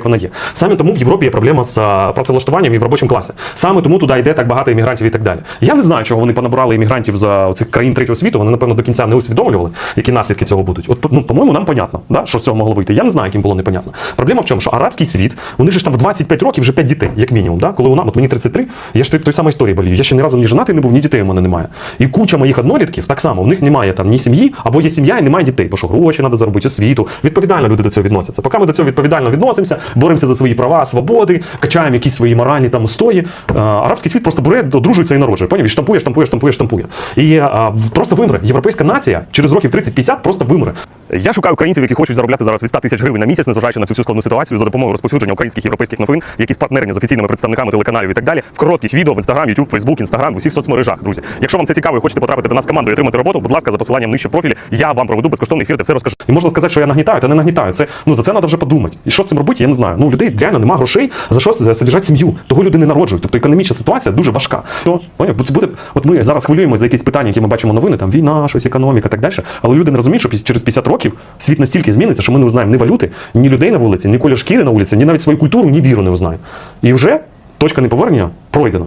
як вона є. Саме тому в Європі є проблема з працевлаштуванням і в робочому класі. Саме тому туди йде так багато іммігрантів і так далі. Я не знаю, чого вони понабрали іммігрантів з цих країн третього світу. Вони, напевно, до кінця не усвідомлювали, які наслідки цього будуть. От, ну, по-моєму, нам понятно, да, що з цього могло вийти. Я не знаю, яким було непонятно. Проблема в чому, що арабський світ, вони ж там в 25 років вже 5 дітей, як мінімум. Да? Коли у нас, от мені 33, я ж той самої історії болію. Я ще ні разу ні женатий не був, ні дітей у мене немає. І куча моїх однолітків так само, в них немає там ні сім'ї, або є сім'я і немає дітей, бо що гроші треба заробити, освіту. Відповідально люди до цього відносяться. Поки ми до цього відповідально відносимося, боремося за свої права, свободи, качаємо якісь свої моральні там устої. Арабський світ просто бере, одружується і народжує. Поняв? І штампує, штампує, штампує, штампує. І а, просто вимре. Європейська нація через років 30-50 просто вимре. Я шукаю українців, які хочуть заробляти зараз від 100 тисяч гривень на місяць, незважаючи на цю всю складну ситуацію за допомогою розповсюдження українських європейських новин, які партнерні з офіційними представниками телеканалів і так далі, в коротких відео в Instagram, YouTube, Facebook, Instagram, в усіх соцмережах, друзі. Якщо вам це цікаво і хочете потрапити до нас в команду і отримати роботу, будь ласка, за посиланням нижче профілі, я вам проведу безкоштовний ефір, де все розкажу. І можна сказати, що я нагнітаю, та не нагнітаю. Це ну за це треба вже подумати. І що з цим робити, я не знаю. Ну людей реально немає грошей за що содержати сім'ю. Того люди не народжують. Тобто економічна ситуація дуже важка. То поняв, буде. От ми зараз хвилюємося за якісь питання, які ми бачимо новини, там війна, щось, економіка, так далі. Але люди не розуміють, що через 50 років світ настільки зміниться, що ми не узнаємо ні валюти, ні людей на вулиці, ні колір шкіри на вулиці, ні навіть свою культуру, ні віру не узнаємо. І вже точка неповернення пройдена.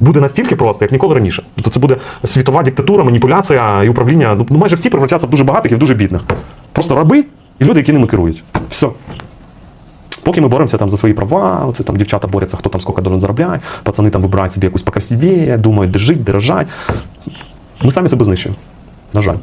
буде настільки просто, як ніколи раніше. Тобто це буде світова диктатура, маніпуляція і управління. Ну, ну майже всі превратяться в дуже багатих і в дуже бідних. Просто раби і люди, які ними керують. Все. Поки ми боремося там за свої права, оце там дівчата борються, хто там скільки доларів заробляє, пацани там вибирають собі якусь покрасивіє, думають, де жить, де рожать. Ми самі себе знищуємо. На жаль.